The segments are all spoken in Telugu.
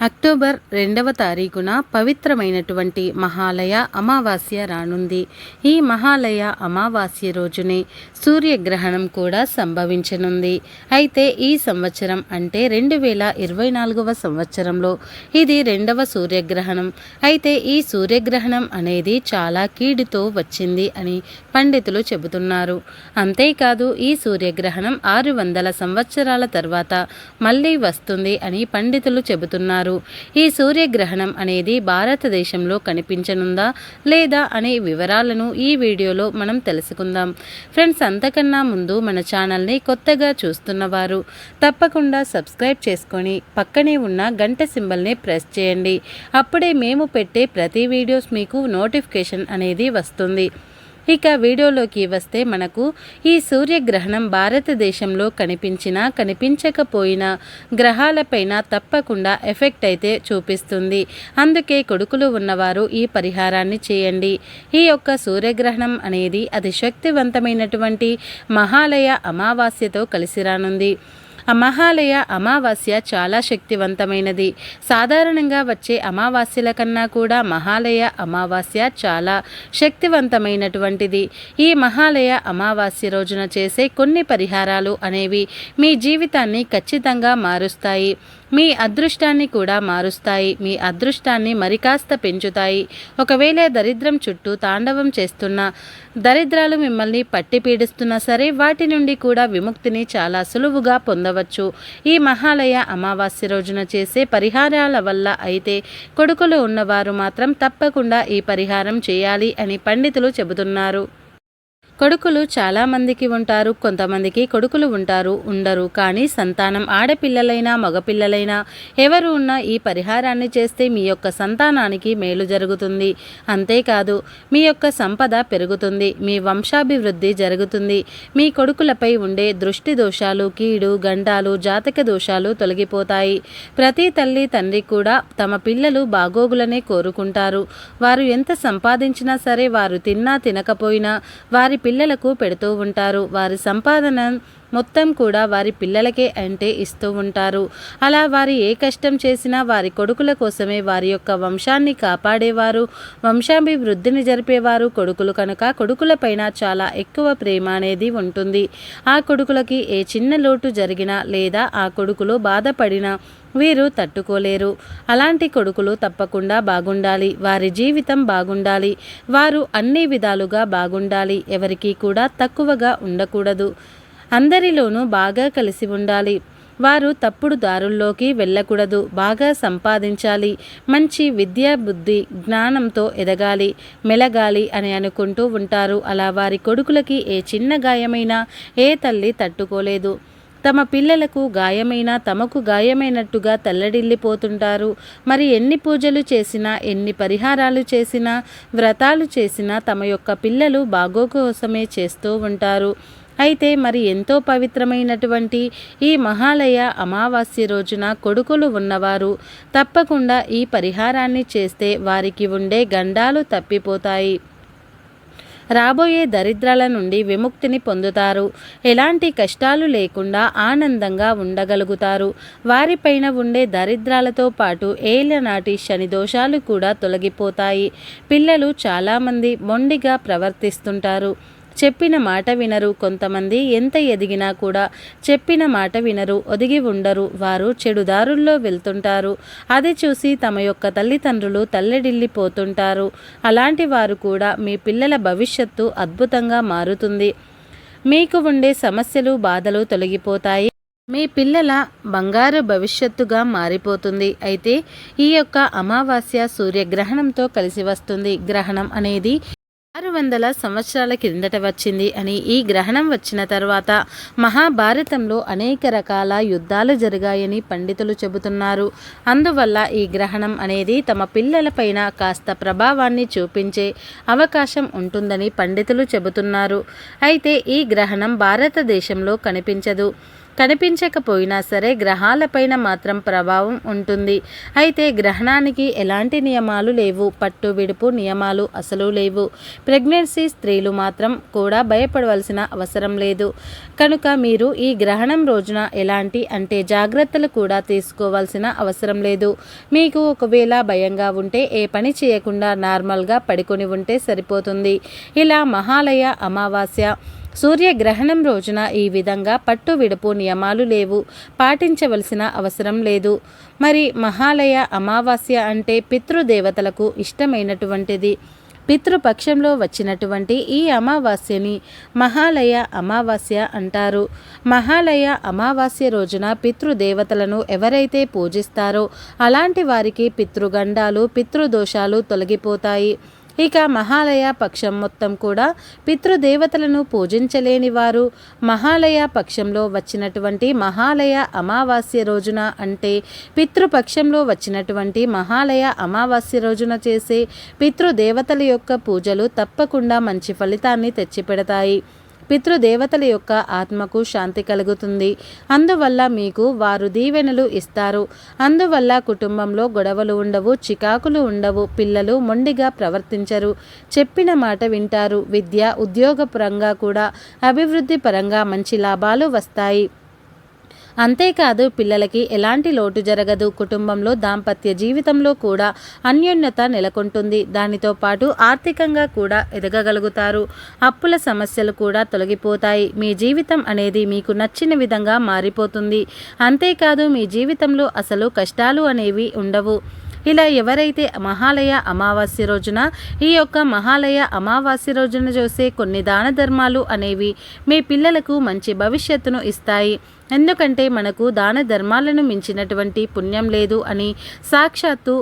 అక్టోబర్ రెండవ తారీఖున పవిత్రమైనటువంటి మహాలయ అమావాస్య రానుంది. ఈ మహాలయ అమావాస్య రోజునే సూర్యగ్రహణం కూడా సంభవించనుంది. అయితే ఈ సంవత్సరం అంటే రెండు వేల ఇరవై నాలుగవ సంవత్సరంలో ఇది రెండవ సూర్యగ్రహణం. అయితే ఈ సూర్యగ్రహణం అనేది చాలా కీడుతో వచ్చింది అని పండితులు చెబుతున్నారు. అంతేకాదు ఈ సూర్యగ్రహణం ఆరు వందల సంవత్సరాల తర్వాత మళ్ళీ వస్తుంది అని పండితులు చెబుతున్నారు. ఈ సూర్యగ్రహణం అనేది భారతదేశంలో కనిపించనుందా లేదా అనే వివరాలను ఈ వీడియోలో మనం తెలుసుకుందాం. ఫ్రెండ్స్ అంతకన్నా ముందు మన ఛానల్ని కొత్తగా చూస్తున్నవారు తప్పకుండా సబ్స్క్రైబ్ చేసుకొని పక్కనే ఉన్న గంట సింబల్ని ప్రెస్ చేయండి. అప్పుడే మేము పెట్టే ప్రతి వీడియోస్ మీకు నోటిఫికేషన్ అనేది వస్తుంది. ఇక వీడియోలోకి వస్తే మనకు ఈ సూర్యగ్రహణం భారతదేశంలో కనిపించినా కనిపించకపోయినా గ్రహాలపైన తప్పకుండా ఎఫెక్ట్ అయితే చూపిస్తుంది. అందుకే కొడుకులు ఉన్నవారు ఈ పరిహారాన్ని చేయండి. ఈ యొక్క సూర్యగ్రహణం అనేది అది శక్తివంతమైనటువంటి మహాలయ అమావాస్యతో కలిసి రానుంది. మహాలయ అమావాస్య చాలా శక్తివంతమైనది. సాధారణంగా వచ్చే అమావాస్యల కన్నా కూడా మహాలయ అమావాస్య చాలా శక్తివంతమైనటువంటిది. ఈ మహాలయ అమావాస్య రోజున చేసే కొన్ని పరిహారాలు అనేవి మీ జీవితాన్ని ఖచ్చితంగా మారుస్తాయి. మీ అదృష్టాన్ని కూడా మారుస్తాయి. మీ అదృష్టాన్ని మరికాస్త పెంచుతాయి. ఒకవేళ దరిద్రం చుట్టూ తాండవం చేస్తున్న దరిద్రాలు మిమ్మల్ని పట్టి పీడిస్తున్నా సరే వాటి నుండి కూడా విముక్తిని చాలా సులువుగా పొందవచ్చు. ఈ మహాలయ అమావాస్య రోజున చేసే పరిహారాల వల్ల అయితే కొడుకులు ఉన్నవారు మాత్రం తప్పకుండా ఈ పరిహారం చేయాలి అని పండితులు చెబుతున్నారు. కొడుకులు చాలామందికి ఉంటారు కొంతమందికి కొడుకులు ఉంటారు ఉండరు. కానీ సంతానం ఆడపిల్లలైనా మగపిల్లలైనా ఎవరు ఉన్నా ఈ పరిహారాన్ని చేస్తే మీ యొక్క సంతానానికి మేలు జరుగుతుంది. అంతేకాదు మీ యొక్క సంపద పెరుగుతుంది మీ వంశాభివృద్ధి జరుగుతుంది. మీ కొడుకులపై ఉండే దృష్టి దోషాలు కీడు గండాలు జాతక దోషాలు తొలగిపోతాయి. ప్రతి తల్లి తండ్రి కూడా తమ పిల్లలు బాగోగులనే కోరుకుంటారు. వారు ఎంత సంపాదించినా సరే వారు తిన్నా తినకపోయినా వారి పిల్లలకు పెడుతూ ఉంటారు. వారి సంపాదన మొత్తం కూడా వారి పిల్లలకే అంటే ఇస్తూ ఉంటారు. అలా వారి ఏ కష్టం చేసినా వారి కొడుకుల కోసమే వారి యొక్క వంశాన్ని కాపాడేవారు. వంశాభివృద్ధిని జరిపేవారు కొడుకులు కనుక కొడుకులపైన చాలా ఎక్కువ ప్రేమ అనేది ఉంటుంది. ఆ కొడుకులకి ఏ చిన్న లోటు జరిగినా లేదా ఆ కొడుకులు బాధపడినా వీరు తట్టుకోలేరు. అలాంటి కొడుకులు తప్పకుండా బాగుండాలి. వారి జీవితం బాగుండాలి. వారు అన్ని విధాలుగా బాగుండాలి. ఎవరికీ కూడా తక్కువగా ఉండకూడదు. అందరిలోనూ బాగా కలిసి ఉండాలి. వారు తప్పుడు దారుల్లోకి వెళ్ళకూడదు. బాగా సంపాదించాలి. మంచి విద్యా బుద్ధి జ్ఞానంతో ఎదగాలి. మెలగాలి అని అనుకుంటూ ఉంటారు. అలా వారి కొడుకులకి ఏ చిన్న గాయమైనా ఏ తల్లి తట్టుకోలేదు. తమ పిల్లలకు గాయమైన తమకు గాయమైనట్టుగా తల్లడిల్లిపోతుంటారు. మరి ఎన్ని పూజలు చేసినా ఎన్ని పరిహారాలు చేసినా వ్రతాలు చేసినా తమ యొక్క పిల్లలు బాగో కోసమే చేస్తూ ఉంటారు. అయితే మరి ఎంతో పవిత్రమైనటువంటి ఈ మహాలయ అమావాస్య రోజున కొడుకులు ఉన్నవారు తప్పకుండా ఈ పరిహారాన్ని చేస్తే వారికి ఉండే గండాలు తప్పిపోతాయి. రాబోయే దరిద్రాల నుండి విముక్తిని పొందుతారు. ఎలాంటి కష్టాలు లేకుండా ఆనందంగా ఉండగలుగుతారు. వారిపైన ఉండే దరిద్రాలతో పాటు ఏళ్ళనాటి శని దోషాలు కూడా తొలగిపోతాయి. పిల్లలు చాలామంది మొండిగా ప్రవర్తిస్తుంటారు. చెప్పిన మాట వినరు కొంతమంది. ఎంత ఎదిగినా కూడా చెప్పిన మాట వినరు. ఒదిగి ఉండరు. వారు చెడుదారుల్లో వెళ్తుంటారు. అది చూసి తమ యొక్క తల్లిదండ్రులు తల్లడిల్లిపోతుంటారు. అలాంటి వారు కూడా మీ పిల్లల భవిష్యత్తు అద్భుతంగా మారుతుంది. మీకు ఉండే సమస్యలు బాధలు తొలగిపోతాయి. మీ పిల్లల బంగారు భవిష్యత్తుగా మారిపోతుంది. అయితే ఈ యొక్క అమావాస్య సూర్యగ్రహణంతో కలిసి వస్తుంది. గ్రహణం అనేది ఆరు వందల సంవత్సరాల కిందట వచ్చింది అని ఈ గ్రహణం వచ్చిన తర్వాత మహాభారతంలో అనేక రకాల యుద్ధాలు జరిగాయని పండితులు చెబుతున్నారు. అందువల్ల ఈ గ్రహణం అనేది తమ పిల్లలపైన కాస్త ప్రభావాన్ని చూపించే అవకాశం ఉంటుందని పండితులు చెబుతున్నారు. అయితే ఈ గ్రహణం భారతదేశంలో కనిపించదు. కనిపించకపోయినా సరే గ్రహాలపైన మాత్రం ప్రభావం ఉంటుంది. అయితే గ్రహణానికి ఎలాంటి నియమాలు లేవు. పట్టు విడుపు నియమాలు అసలు లేవు. ప్రెగ్నెన్సీ స్త్రీలు మాత్రం కూడా భయపడవలసిన అవసరం లేదు. కనుక మీరు ఈ గ్రహణం రోజున ఎలాంటి అంటే జాగ్రత్తలు కూడా తీసుకోవాల్సిన అవసరం లేదు. మీకు ఒకవేళ భయంగా ఉంటే ఏ పని చేయకుండా నార్మల్గా పడుకొని ఉంటే సరిపోతుంది. ఇలా మహాలయ అమావాస్య సూర్యగ్రహణం రోజున ఈ విధంగా పట్టు విడుపు నియమాలు లేవు. పాటించవలసిన అవసరం లేదు. మరి మహాలయ అమావాస్య అంటే పితృదేవతలకు ఇష్టమైనటువంటిది. పితృపక్షంలో వచ్చినటువంటి ఈ అమావాస్యని మహాలయ అమావాస్య అంటారు. మహాలయ అమావాస్య రోజున పితృదేవతలను ఎవరైతే పూజిస్తారో అలాంటి వారికి పితృగండాలు పితృదోషాలు తొలగిపోతాయి. ఇక మహాలయ పక్షం మొత్తం కూడా పితృదేవతలను పూజించలేని వారు. మహాలయ పక్షంలో వచ్చినటువంటి మహాలయ అమావాస్య రోజున అంటే పితృపక్షంలో వచ్చినటువంటి మహాలయ అమావాస్య రోజున చేసే పితృదేవతల యొక్క పూజలు తప్పకుండా మంచి ఫలితాన్ని తెచ్చిపెడతాయి. పితృదేవతల యొక్క ఆత్మకు శాంతి కలుగుతుంది. అందువల్ల మీకు వారు దీవెనలు ఇస్తారు. అందువల్ల కుటుంబంలో గొడవలు ఉండవు చికాకులు ఉండవు పిల్లలు మొండిగా ప్రవర్తించరు. చెప్పిన మాట వింటారు. విద్య ఉద్యోగ పరంగా కూడా అభివృద్ధి పరంగా మంచి లాభాలు వస్తాయి. అంతేకాదు పిల్లలకి ఎలాంటి లోటు జరగదు. కుటుంబంలో దాంపత్య జీవితంలో కూడా అన్యోన్యత నెలకొంటుంది. దానితో పాటు ఆర్థికంగా కూడా ఎదగగలుగుతారు. అప్పుల సమస్యలు కూడా తొలగిపోతాయి. మీ జీవితం అనేది మీకు నచ్చిన విధంగా మారిపోతుంది. అంతేకాదు మీ జీవితంలో అసలు కష్టాలు అనేవి ఉండవు. ఇలా ఎవరైతే మహాలయ అమావాస్య రోజున ఈ యొక్క మహాలయ అమావాస్య రోజున చూసే కొన్ని దాన ధర్మాలు అనేవి మీ పిల్లలకు మంచి భవిష్యత్తును ఇస్తాయి. ఎందుకంటే మనకు దాన ధర్మాలను మించినటువంటి పుణ్యం లేదు అని సాక్షాత్తు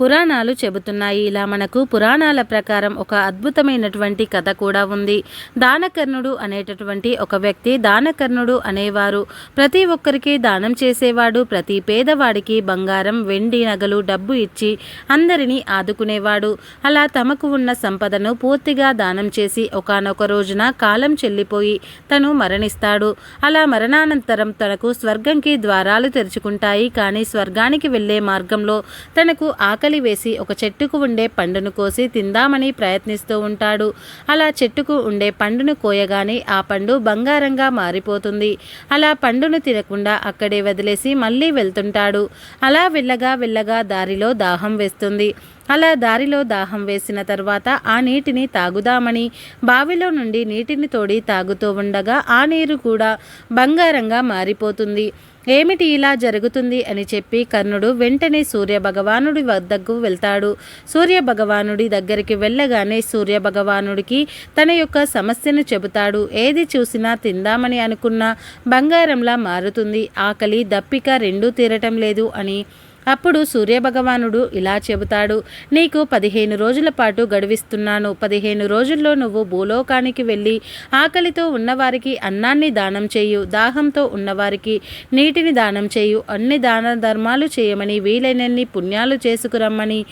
పురాణాలు చెబుతున్నాయి. ఇలా మనకు పురాణాల ప్రకారం ఒక అద్భుతమైనటువంటి కథ కూడా ఉంది. దానకర్ణుడు అనేటటువంటి ఒక వ్యక్తి దానకర్ణుడు అనేవారు. ప్రతి ఒక్కరికి దానం చేసేవాడు ప్రతి పేదవాడికి బంగారం వెండి నగలు డబ్బు ఇచ్చి అందరినీ ఆదుకునేవాడు. అలా తమకు ఉన్న సంపదను పూర్తిగా దానం చేసి ఒకనొక రోజున కాలం చెల్లిపోయి తను మరణిస్తాడు. అలా మరణానంతరం తనకు స్వర్గంకి ద్వారాలు తెరుచుకుంటాయి. కానీ స్వర్గానికి వెళ్ళే మార్గంలో తనకు ఆ ఆకలి వేసి ఒక చెట్టుకు ఉండే పండును కోసి తిందామని ప్రయత్నిస్తూ ఉంటాడు. అలా చెట్టుకు ఉండే పండును కోయగానే ఆ పండు బంగారంగా మారిపోతుంది. అలా పండును తినకుండా అక్కడే వదిలేసి మళ్ళీ వెళ్తుంటాడు. అలా వెళ్ళగా వెళ్ళగా దారిలో దాహం వేస్తుంది. అలా దారిలో దాహం వేసిన తర్వాత ఆ నీటిని తాగుదామని బావిలో నుండి నీటిని తోడి తాగుతూ ఉండగా ఆ నీరు కూడా బంగారంగా మారిపోతుంది. ఏమిటి ఇలా జరుగుతుంది అని చెప్పి కర్ణుడు వెంటనే సూర్య భగవానుడి వద్దకు వెళ్తాడు. సూర్య భగవానుడి దగ్గరికి వెళ్ళగానే సూర్య భగవానుడికి తన యొక్క సమస్యను చెబుతాడు. ఏది చూసినా తిందామని అనుకున్న బంగారంలా మారుతుంది. ఆకలి దప్పిక రెండూ తీరటం లేదు అని అప్పుడు సూర్యభగవానుడు ఇలా చెబుతాడు నీకు పదిహేను రోజుల పాటు గడువిస్తున్నాను. పదిహేను రోజుల్లో నువ్వు భూలోకానికి వెళ్ళి ఆకలితో ఉన్నవారికి అన్నాన్ని దానం చేయు దాహంతో ఉన్నవారికి నీటిని దానం చేయు. అన్ని దాన ధర్మాలు చేయమని వీలైనన్ని పుణ్యాలు చేసుకురమ్మని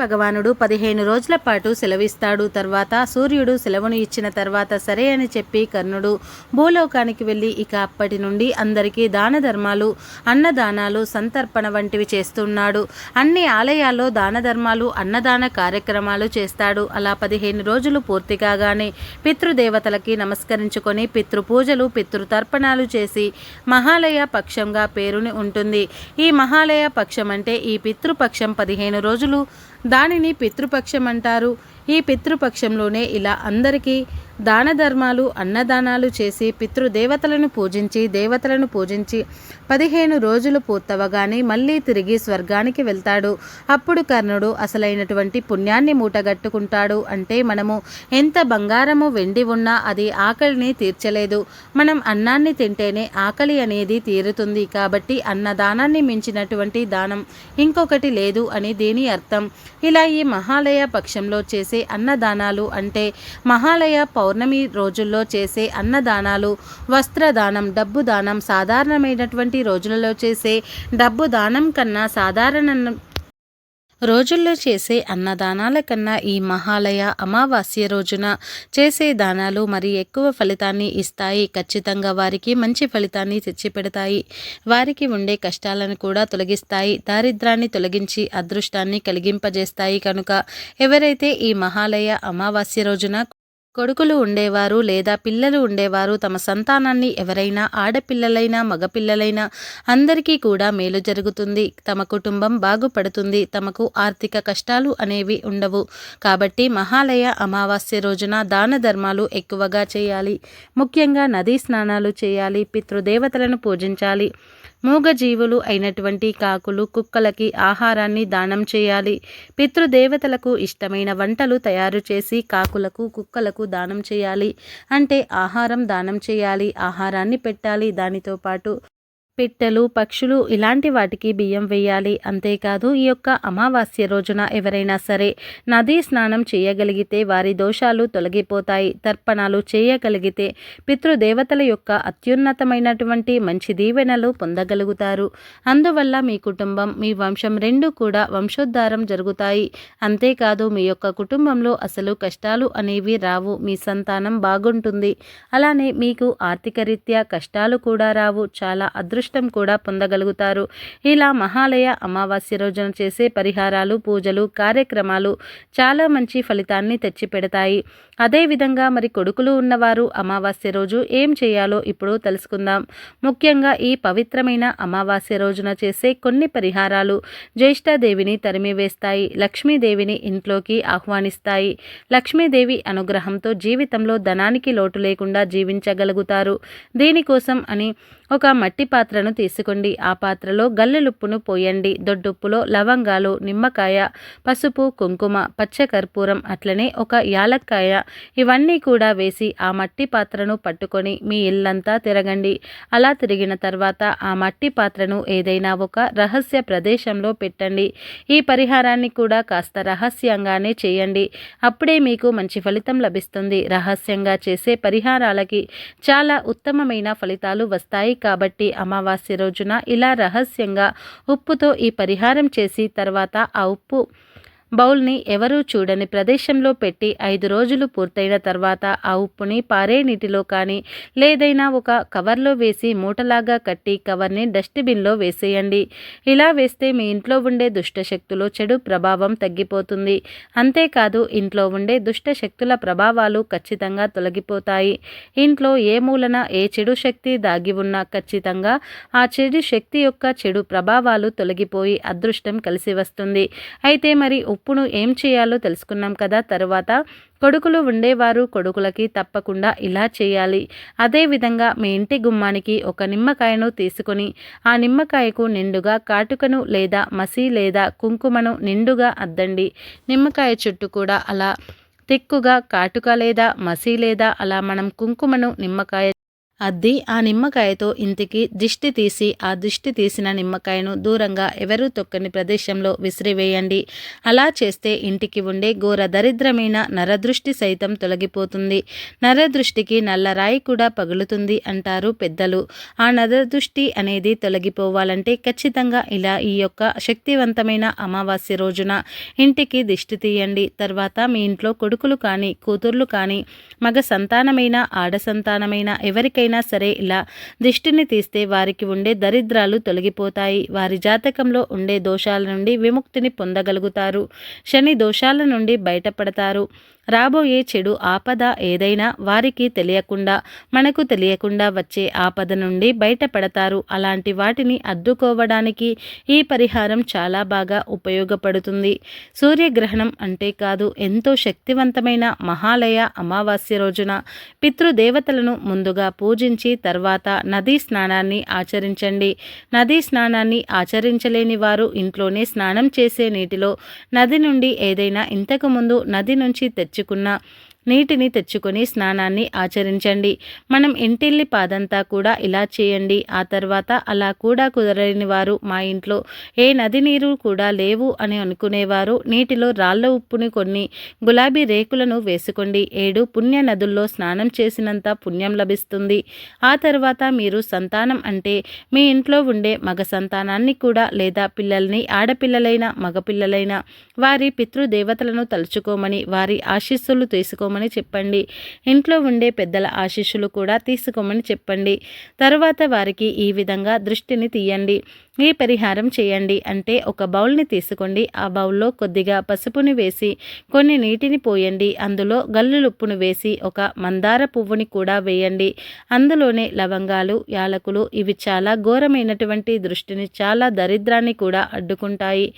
భగవానుడు పదిహేను రోజుల పాటు సెలవిస్తాడు. తర్వాత సూర్యుడు సెలవును ఇచ్చిన తర్వాత సరే అని చెప్పి కర్ణుడు భూలోకానికి వెళ్ళి ఇక అప్పటి నుండి అందరికీ దాన ధర్మాలు అన్నదానాలు సంతర్పణ వంటివి చేస్తున్నాడు. అన్ని ఆలయాల్లో దాన ధర్మాలు అన్నదాన కార్యక్రమాలు చేస్తాడు. అలా పదిహేను రోజులు పూర్తి కాగానే పితృదేవతలకి నమస్కరించుకొని పితృపూజలు పితృతర్పణాలు చేసి మహాలయ పక్షంగా పేరుని ఉంటుంది. ఈ మహాలయ పక్షం అంటే ఈ పితృపక్షం పదిహేను రోజులు దానిని పితృపక్షం అంటారు ఈ పితృపక్షంలోనే ఇలా అందరికీ దాన ధర్మాలు అన్నదానాలు చేసి పితృదేవతలను పూజించి దేవతలను పూజించి పదిహేను రోజులు పూర్తవగానే మళ్ళీ తిరిగి స్వర్గానికి వెళ్తాడు. అప్పుడు కర్ణుడు అసలైనటువంటి పుణ్యాన్ని మూటగట్టుకుంటాడు. అంటే మనము ఎంత బంగారము వెండి ఉన్నా అది ఆకలిని తీర్చలేదు. మనం అన్నాన్ని తింటేనే ఆకలి అనేది తీరుతుంది. కాబట్టి అన్నదానాన్ని మించినటువంటి దానం ఇంకొకటి లేదు అని దీని అర్థం. ఇలా ఈ మహాలయ పక్షంలో చేసి అన్నదానాలు అంటే మహాలయ పౌర్ణమి రోజుల్లో చేసే అన్నదానాలు వస్త్రదానం డబ్బు దానం సాధారణమైనటువంటి రోజులలో చేసే డబ్బు దానం కన్నా సాధారణ రోజుల్లో చేసే అన్నదానాల కన్నా ఈ మహాలయ అమావాస్య రోజున చేసే దానాలు మరి ఎక్కువ ఫలితాన్ని ఇస్తాయి. ఖచ్చితంగా వారికి మంచి ఫలితాన్ని తెచ్చిపెడతాయి. వారికి ఉండే కష్టాలను కూడా తొలగిస్తాయి. దారిద్రాన్ని తొలగించి అదృష్టాన్ని కలిగింపజేస్తాయి కనుక ఎవరైతే ఈ మహాలయ అమావాస్య రోజున కొడుకులు ఉండేవారు లేదా పిల్లలు ఉండేవారు తమ సంతానాన్ని ఎవరైనా ఆడపిల్లలైనా మగపిల్లలైనా అందరికీ కూడా మేలు జరుగుతుంది. తమ కుటుంబం బాగుపడుతుంది. తమకు ఆర్థిక కష్టాలు అనేవి ఉండవు. కాబట్టి మహాలయ అమావాస్య రోజున దాన ధర్మాలు ఎక్కువగా చేయాలి. ముఖ్యంగా నదీ స్నానాలు చేయాలి. పితృదేవతలను పూజించాలి. మూగజీవులు అయినటువంటి కాకులు కుక్కలకి ఆహారాన్ని దానం చేయాలి. పితృదేవతలకు ఇష్టమైన వంటలు తయారు చేసి కాకులకు కుక్కలకు దానం చేయాలి. అంటే ఆహారం దానం చేయాలి ఆహారాన్ని పెట్టాలి. దానితో పాటు పిట్టలు పక్షులు ఇలాంటి వాటికి బియ్యం వేయాలి. అంతేకాదు ఈ యొక్క అమావాస్య రోజున ఎవరైనా సరే నదీ స్నానం చేయగలిగితే వారి దోషాలు తొలగిపోతాయి. తర్పణాలు చేయగలిగితే పితృదేవతల యొక్క అత్యున్నతమైనటువంటి మంచి దీవెనలు పొందగలుగుతారు. అందువల్ల మీ కుటుంబం మీ వంశం రెండు కూడా వంశోద్ధారం జరుగుతాయి. అంతేకాదు మీ యొక్క కుటుంబంలో అసలు కష్టాలు అనేవి రావు. మీ సంతానం బాగుంటుంది. అలానే మీకు ఆర్థిక రీత్యా కష్టాలు కూడా రావు. చాలా అదృష్టం అదృష్టం కూడా పొందగలుగుతారు. ఇలా మహాలయ అమావాస్య రోజున చేసే పరిహారాలు పూజలు కార్యక్రమాలు చాలా మంచి ఫలితాన్ని తెచ్చిపెడతాయి. అదేవిధంగా మరి కొడుకులు ఉన్నవారు అమావాస్య రోజు ఏం చేయాలో ఇప్పుడు తెలుసుకుందాం. ముఖ్యంగా ఈ పవిత్రమైన అమావాస్య రోజున చేసే కొన్ని పరిహారాలు జ్యేష్ఠాదేవిని తరిమివేస్తాయి లక్ష్మీదేవిని ఇంట్లోకి ఆహ్వానిస్తాయి. లక్ష్మీదేవి అనుగ్రహంతో జీవితంలో ధనానికి లోటు లేకుండా జీవించగలుగుతారు. దీనికోసం అని ఒక మట్టి పాత్రను తీసుకోండి. ఆ పాత్రలో గల్లెలుప్పును పోయండి. దొడ్డుప్పులో లవంగాలు నిమ్మకాయ పసుపు కుంకుమ పచ్చకర్పూరం అట్లనే ఒక యాలక్కాయ ఇవన్నీ కూడా వేసి ఆ మట్టి పాత్రను పట్టుకొని మీ ఇల్లంతా తిరగండి. అలా తిరిగిన తర్వాత ఆ మట్టి పాత్రను ఏదైనా ఒక రహస్య ప్రదేశంలో పెట్టండి. ఈ పరిహారాన్ని కూడా కాస్త రహస్యంగానే చేయండి. అప్పుడే మీకు మంచి ఫలితం లభిస్తుంది. రహస్యంగా చేసే పరిహారాలకి చాలా ఉత్తమమైన ఫలితాలు వస్తాయి కాబట్టి అమావాస్య రోజున ఇలా రహస్యంగా ఉప్పుతో ఈ పరిహారం చేసి తర్వాత ఆ ఉప్పు బౌల్ని ఎవరూ చూడని ప్రదేశంలో పెట్టి ఐదు రోజులు పూర్తయిన తర్వాత ఆ ఉప్పుని పారే నీటిలో కానీ లేదైనా ఒక కవర్లో వేసి మూటలాగా కట్టి కవర్ని డస్ట్బిన్లో వేసేయండి. ఇలా వేస్తే మీ ఇంట్లో ఉండే దుష్టశక్తులు చెడు ప్రభావం తగ్గిపోతుంది. అంతేకాదు ఇంట్లో ఉండే దుష్టశక్తుల ప్రభావాలు ఖచ్చితంగా తొలగిపోతాయి. ఇంట్లో ఏ మూలన ఏ చెడు శక్తి దాగి ఉన్నా ఖచ్చితంగా ఆ చెడు శక్తి యొక్క చెడు ప్రభావాలు తొలగిపోయి అదృష్టం కలిసి వస్తుంది. అయితే మరి ఉప్పును ఏం చేయాలో తెలుసుకున్నాం కదా. తర్వాత కొడుకులు ఉండేవారు. కొడుకులకి తప్పకుండా ఇలా చేయాలి. అదేవిధంగా మీ ఇంటి గుమ్మానికి ఒక నిమ్మకాయను తీసుకొని ఆ నిమ్మకాయకు నిండుగా కాటుకను లేదా మసి లేదా కుంకుమను నిండుగా అద్దండి. నిమ్మకాయ చుట్టూ కూడా అలా తిక్కుగా కాటుక లేదా మసి లేదా అలా మనం కుంకుమను నిమ్మకాయ అద్ది ఆ నిమ్మకాయతో ఇంటికి దిష్టి తీసి ఆ దిష్టి తీసిన నిమ్మకాయను దూరంగా ఎవరూ తొక్కని ప్రదేశంలో విసిరివేయండి. అలా చేస్తే ఇంటికి ఉండే ఘోర దరిద్రమైన నరదృష్టి సైతం తొలగిపోతుంది. నరదృష్టికి నల్లరాయి కూడా పగులుతుంది అంటారు పెద్దలు. ఆ నరదృష్టి అనేది తొలగిపోవాలంటే ఖచ్చితంగా ఇలా ఈ యొక్క శక్తివంతమైన అమావాస్య రోజున ఇంటికి దిష్టి తీయండి. తర్వాత మీ ఇంట్లో కొడుకులు కానీ కూతుర్లు కానీ మగ సంతానమైన ఆడ సంతానమైన ఎవరికైనా ఎవరైనా సరే ఇలా దృష్టిని తీస్తే వారికి ఉండే దరిద్రాలు తొలగిపోతాయి. వారి జాతకంలో ఉండే దోషాల నుండి విముక్తిని పొందగలుగుతారు. శని దోషాల నుండి బయటపడతారు. రాబోయే చెడు ఆపద ఏదైనా వారికి తెలియకుండా మనకు తెలియకుండా వచ్చే ఆపద నుండి బయటపడతారు. అలాంటి వాటిని అడ్డుకోవడానికి ఈ పరిహారం చాలా బాగా ఉపయోగపడుతుంది. సూర్యగ్రహణం అంటే కాదు ఎంతో శక్తివంతమైన మహాలయ అమావాస్య రోజున పితృదేవతలను ముందుగా పూజించి తర్వాత నదీ స్నానాన్ని ఆచరించండి. నదీ స్నానాన్ని ఆచరించలేని వారు ఇంట్లోనే స్నానం చేసే నీటిలో నది నుండి ఏదైనా ఇంతకుముందు నది నుంచి తెచ్చుకున్న నీటిని తెచ్చుకొని స్నానాన్ని ఆచరించండి. మనం ఇంటిల్లి పాదంతా కూడా ఇలా చేయండి. ఆ తర్వాత అలా కూడా కుదరని వారు మా ఇంట్లో ఏ నది నీరు కూడా లేవు అని అనుకునేవారు. నీటిలో రాళ్ళ ఉప్పుని కొన్ని గులాబీ రేకులను వేసుకోండి. ఏడు పుణ్య నదుల్లో స్నానం చేసినంత పుణ్యం లభిస్తుంది. ఆ తర్వాత మీరు సంతానం అంటే మీ ఇంట్లో ఉండే మగ సంతానాన్ని కూడా లేదా పిల్లల్ని ఆడపిల్లలైన మగపిల్లలైన వారి పితృదేవతలను తలుచుకోమని వారి ఆశీస్సులు తీసుకోమని తీసుకోమని చెప్పండి. ఇంట్లో ఉండే పెద్దల ఆశీస్సులు కూడా తీసుకోమని చెప్పండి. తర్వాత వారికి ఈ విధంగా దృష్టిని తీయండి. ఈ పరిహారం చేయండి. అంటే ఒక బౌల్ని తీసుకోండి. ఆ బౌల్లో కొద్దిగా పసుపుని వేసి కొన్ని నీటిని పోయండి. అందులో గల్లులుప్పును వేసి ఒక మందార పువ్వుని కూడా వేయండి. అందులోనే లవంగాలు యాలకులు ఇవి చాలా ఘోరమైనటువంటి దృష్టిని చాలా దరిద్రాన్ని కూడా అడ్డుకుంటాయి.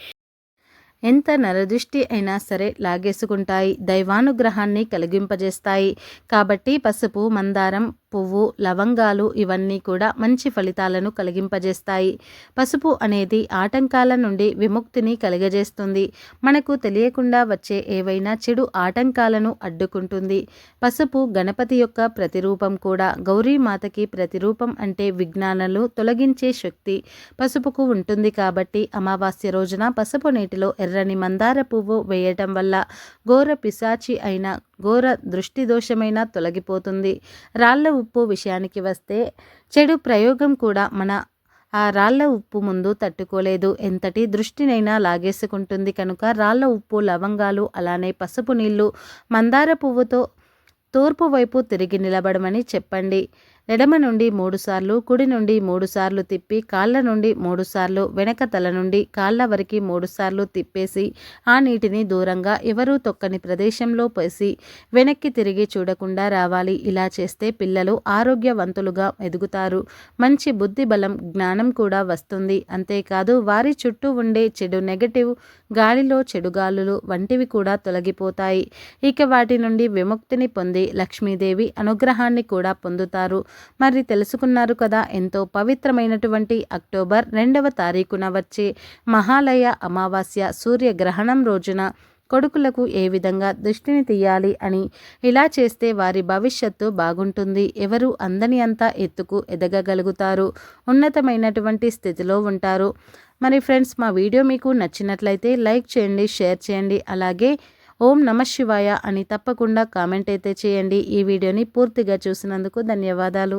ఎంత నరదృష్టి అయినా సరే లాగేసుకుంటాయి దైవానుగ్రహాన్ని కలిగింపజేస్తాయి. కాబట్టి పసుపు మందారం పువ్వు లవంగాలు ఇవన్నీ కూడా మంచి ఫలితాలను కలిగింపజేస్తాయి. పసుపు అనేది ఆటంకాల నుండి విముక్తిని కలిగజేస్తుంది. మనకు తెలియకుండా వచ్చే ఏవైనా చెడు ఆటంకాలను అడ్డుకుంటుంది. పసుపు గణపతి యొక్క ప్రతిరూపం కూడా గౌరీమాతకి ప్రతిరూపం అంటే విజ్ఞానాలు తొలగించే శక్తి. పసుపుకు ఉంటుంది కాబట్టి అమావాస్య రోజున పసుపు నీటిలో ఎర్రని మందార పువ్వు వేయటం వల్ల ఘోర పిశాచి అయిన ఘోర దృష్టి దోషమైన తొలగిపోతుంది. రాళ్ళ ఉప్పు విషయానికి వస్తే చెడు ప్రయోగం కూడా మన ఆ రాళ్ళ ఉప్పు ముందు తట్టుకోలేదు. ఎంతటి దృష్టినైనా లాగేసుకుంటుంది కనుక రాళ్ళ ఉప్పు లవంగాలు అలానే పసుపు నీళ్ళు మందార పువ్వుతో తూర్పు వైపు తిరిగి నిలబడమని చెప్పండి. ఎడమ నుండి మూడుసార్లు కుడి నుండి మూడుసార్లు తిప్పి కాళ్ళ నుండి మూడుసార్లు వెనక తల నుండి కాళ్ళ వరకు మూడుసార్లు తిప్పేసి ఆ నీటిని దూరంగా ఎవరూ తొక్కని ప్రదేశంలో పోసి వెనక్కి తిరిగి చూడకుండా రావాలి. ఇలా చేస్తే పిల్లలు ఆరోగ్యవంతులుగా ఎదుగుతారు. మంచి బుద్ధి బలం జ్ఞానం కూడా వస్తుంది. అంతేకాదు వారి చుట్టూ ఉండే చెడు నెగటివ్ గాలిలో చెడుగాలులు వంటివి కూడా తొలగిపోతాయి. ఇక వాటి నుండి విముక్తిని పొంది లక్ష్మీదేవి అనుగ్రహాన్ని కూడా పొందుతారు. మరి తెలుసుకున్నారు కదా ఎంతో పవిత్రమైనటువంటి అక్టోబర్ రెండవ తారీఖున వచ్చే మహాలయ అమావాస్య సూర్యగ్రహణం రోజున కొడుకులకు ఏ విధంగా దృష్టిని తీయాలి అని ఇలా చేస్తే వారి భవిష్యత్తు బాగుంటుంది. ఎవరు అందని అంతా ఎత్తుకు ఎదగగలుగుతారు. ఉన్నతమైనటువంటి స్థితిలో ఉంటారు. మరి ఫ్రెండ్స్ మా వీడియో మీకు నచ్చినట్లయితే లైక్ చేయండి షేర్ చేయండి. అలాగే ఓం నమ శివాయ అని తప్పకుండా కామెంట్ అయితే చేయండి. ఈ వీడియోని పూర్తిగా చూసినందుకు ధన్యవాదాలు.